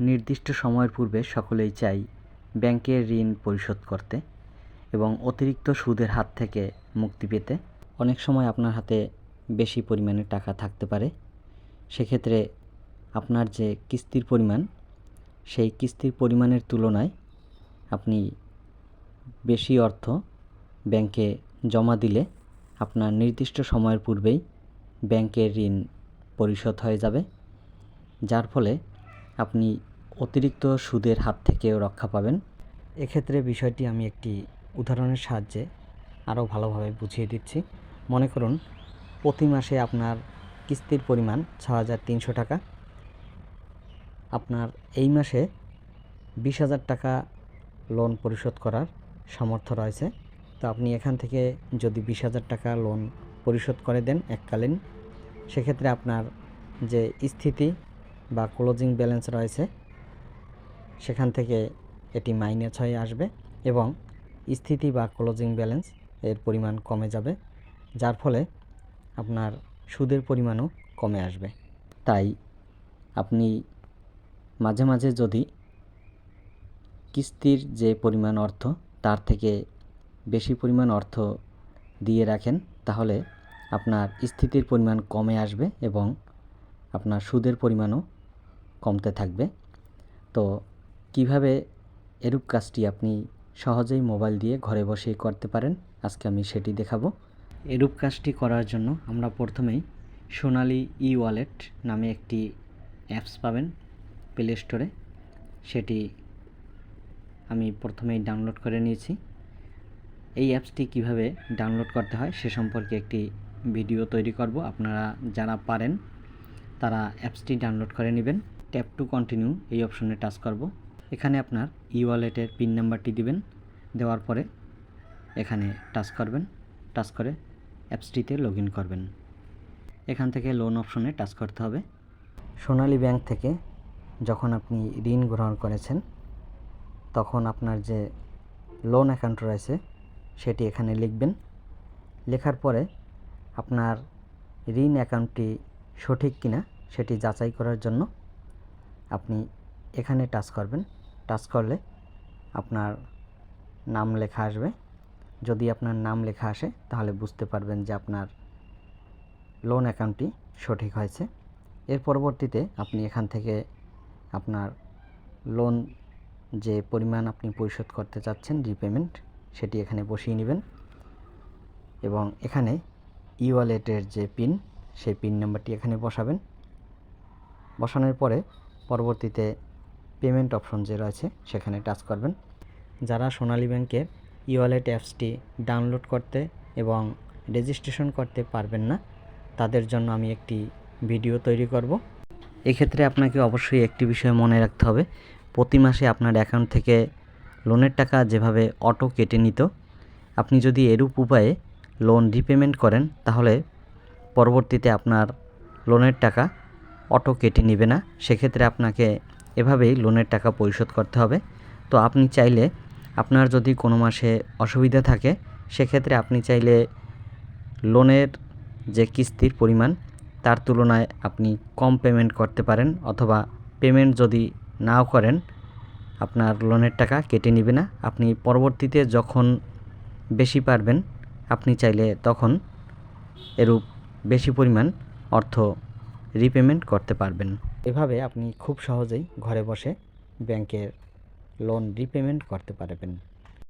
নির্দিষ্ট সময়ের পূর্বে সকলেই চাই ব্যাংকের ঋণ পরিশোধ করতে এবং অতিরিক্ত সুদের হাত থেকে মুক্তি পেতে। অনেক সময় আপনার হাতে বেশি পরিমাণে টাকা থাকতে পারে। সেক্ষেত্রে আপনার যে কিস্তির পরিমাণ, সেই কিস্তির পরিমাণের তুলনায় আপনি বেশি অর্থ ব্যাংকে জমা দিলে আপনার নির্দিষ্ট সময়ের পূর্বেই ব্যাংকের ঋণ পরিশোধ হয়ে যাবে। যার ফলে আপনি অতিরিক্ত সুদের হাত থেকেও রক্ষা পাবেন। এক্ষেত্রে বিষয়টি আমি একটি উদাহরণের সাহায্যে আরও ভালোভাবে বুঝিয়ে দিচ্ছি। মনে করুন, প্রতি মাসে আপনার কিস্তির পরিমাণ ছ হাজার তিনশো টাকা। আপনার এই মাসে বিশ হাজার টাকা লোন পরিশোধ করার সামর্থ্য রয়েছে। তো আপনি এখান থেকে যদি বিশ হাজার টাকা লোন পরিশোধ করে দেন এককালীন, সেক্ষেত্রে আপনার যে স্থিতি বা ক্লোজিং ব্যালেন্স রয়েছে সেখান থেকে এটি মাইনাস হয়ে আসবে এবং স্থিতি বা ক্লোজিং ব্যালেন্স এর পরিমাণ কমে যাবে, যার ফলে আপনার সুদের পরিমাণও কমে আসবে। তাই আপনি মাঝে মাঝে যদি কিস্তির যে পরিমাণ অর্থ, তার থেকে বেশি পরিমাণ অর্থ দিয়ে রাখেন, তাহলে আপনার স্থিতির পরিমাণ কমে আসবে এবং আপনার সুদের পরিমাণও কমতে থাকবে। তো কীভাবে এরূপ কাজটি আপনি সহজেই মোবাইল দিয়ে ঘরে বসেই করতে পারেন? আজকে আমি সেটি দেখাবো। এরূপ কাজটি করার জন্য আমরা প্রথমেই সোনালি ই ওয়ালেট নামে একটি অ্যাপস পাবেন প্লে স্টোরে। সেটি আমি প্রথমেই ডাউনলোড করে নিয়েছি। এই অ্যাপসটি কীভাবে ডাউনলোড করতে হয় সে সম্পর্কে একটি ভিডিও তৈরি করব। আপনারা যারা পারেন, তারা অ্যাপসটি ডাউনলোড করে নেবেন। ট্যাপ টু কন্টিনিউ এই অপশনে টাচ করব। এখানে আপনার ই ওয়ালেটের পিন নাম্বারটি দিবেন। দেওয়ার পরে এখানে টাচ করবেন। টাচ করে অ্যাপসটিতে লগ করবেন। এখান থেকে লোন অপশনে টাচ করতে হবে। সোনালী ব্যাংক থেকে যখন আপনি ঋণ গ্রহণ করেছেন, তখন আপনার যে লোন অ্যাকাউন্ট রয়েছে, সেটি এখানে লিখবেন। লেখার পরে আপনার ঋণ অ্যাকাউন্টটি সঠিক কিনা, সেটি যাচাই করার জন্য আপনি এখানে টাচ করবেন। টাচ করলে আপনার নাম লেখা আসবে। যদি আপনার নাম লেখা আসে, তাহলে বুঝতে পারবেন যে আপনার লোন অ্যাকাউন্টটি সঠিক হয়েছে। এর পরবর্তীতে আপনি এখান থেকে আপনার লোন যে পরিমাণ আপনি পরিশোধ করতে চাচ্ছেন রিপেমেন্ট সেটি এখানে বসিয়ে নেবেন। এবং এখানে ই ওয়ালেটের যে পিন সেই পিন নাম্বারটি এখানে বসাবেন। বসানোর পরে পরবর্তীতে পেমেন্ট অপশন যে রয়েছে, সেখানে টাচ করবেন। যারা সোনালী ব্যাংকের ই ওয়ালেট অ্যাপসটি ডাউনলোড করতে এবং রেজিস্ট্রেশন করতে পারবেন না, তাদের জন্য আমি একটি ভিডিও তৈরি করব। এক্ষেত্রে আপনাকে অবশ্যই একটি বিষয় মনে রাখতে হবে, প্রতি মাসে আপনার অ্যাকাউন্ট থেকে লোনের টাকা যেভাবে অটো কেটে নিত, আপনি যদি এরূপ উপায়ে লোন রিপেমেন্ট করেন, তাহলে পরবর্তীতে আপনার লোনের টাকা অটো কেটে নেবে না। সেক্ষেত্রে আপনাকে এভাবেই লোনের টাকা পরিশোধ করতে হবে। তো আপনি চাইলে আপনার যদি কোনো মাসে অসুবিধা থাকে, সেক্ষেত্রে আপনি চাইলে লোনের যে কিস্তির পরিমাণ, তার তুলনায় আপনি কম পেমেন্ট করতে পারেন অথবা পেমেন্ট যদি নাও করেন, আপনার লোনের টাকা কেটে নেবে না। আপনি পরবর্তীতে যখন বেশি পারবেন, আপনি চাইলে তখন এরূপ বেশি পরিমাণ অর্থ রিপেমেন্ট করতে পারবেন। এভাবে আপনি খুব সহজেই ঘরে বসে ব্যাংকের লোন রিপেমেন্ট করতে পারবেন।